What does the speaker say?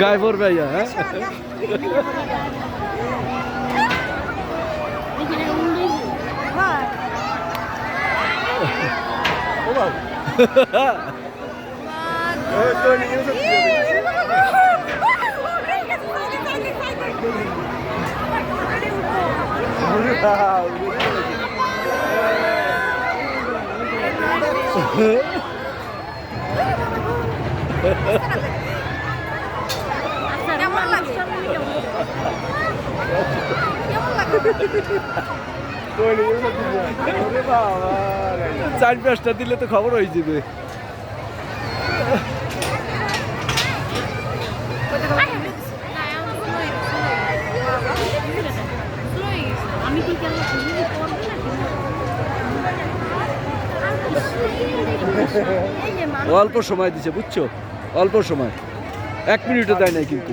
गाय four पे है হ্যাঁ কেমন লাগে কেমন লাগে চার পাঁচটা দিলে তো খবর হয়ে যাবে। অল্প সময় দিছে, বুঝছ? অল্প সময়। এক মিনিটও দেয় নাই কিন্তু।